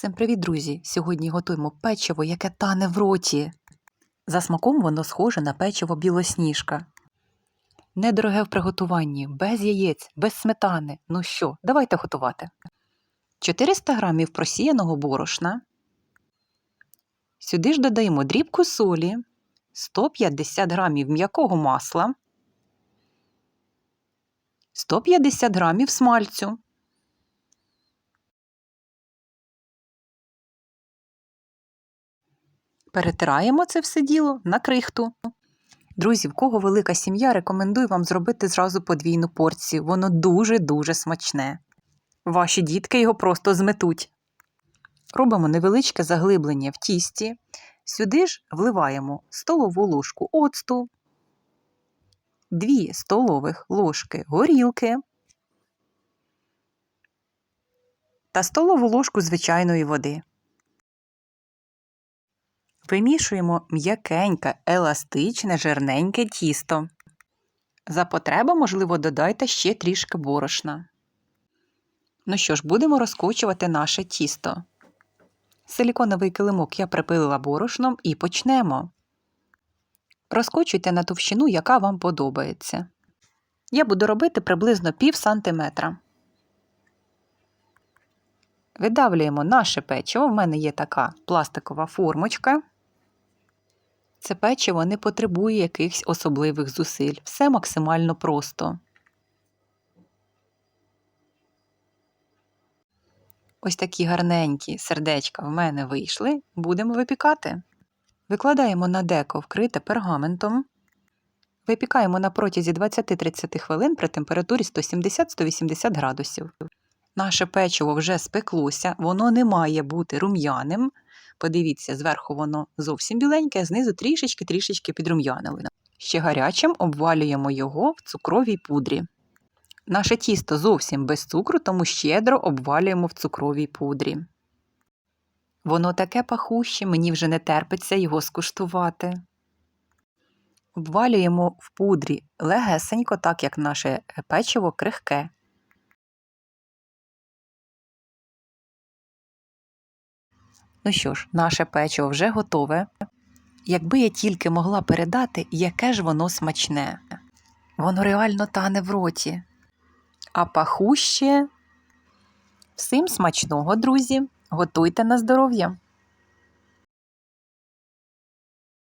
Всім привіт, друзі! Сьогодні готуємо печиво, яке тане в роті. За смаком воно схоже на печиво білосніжка. Недороге в приготуванні, без яєць, без сметани. Ну що, давайте готувати. 400 грамів просіяного борошна. Сюди ж додаємо дрібку солі, 150 грамів м'якого масла, 150 грамів смальцю. Перетираємо це все діло на крихту. Друзі, в кого велика сім'я, рекомендую вам зробити зразу подвійну порцію. Воно дуже-дуже смачне. Ваші дітки його просто зметуть. Робимо невеличке заглиблення в тісті. Сюди ж вливаємо столову ложку оцту, 2 столових ложки горілки та столову ложку звичайної води. Вимішуємо м'якеньке, еластичне, жирненьке тісто. За потреби, можливо, додайте ще трішки борошна. Ну що ж, будемо розкочувати наше тісто. Силіконовий килимок я припилила борошном і почнемо. Розкочуйте на товщину, яка вам подобається. Я буду робити приблизно пів сантиметра. Видавлюємо наше печиво. В мене є така пластикова формочка. Це печиво не потребує якихось особливих зусиль. Все максимально просто. Ось такі гарненькі сердечка в мене вийшли. Будемо випікати. Викладаємо на деко вкрите пергаментом. Випікаємо на протязі 20-30 хвилин при температурі 170-180 градусів. Наше печиво вже спеклося, воно не має бути рум'яним. Подивіться, зверху воно зовсім біленьке, а знизу трішечки-трішечки підрум'янили. Ще гарячим обвалюємо його в цукровій пудрі. Наше тісто зовсім без цукру, тому щедро обвалюємо в цукровій пудрі. Воно таке пахуще, мені вже не терпиться його скуштувати. Обвалюємо в пудрі легесенько, так як наше печиво крихке. Ну що ж, наше печиво вже готове. Якби я тільки могла передати, яке ж воно смачне. Воно реально тане в роті. А пахуще. Всім смачного, друзі! Готуйте на здоров'я!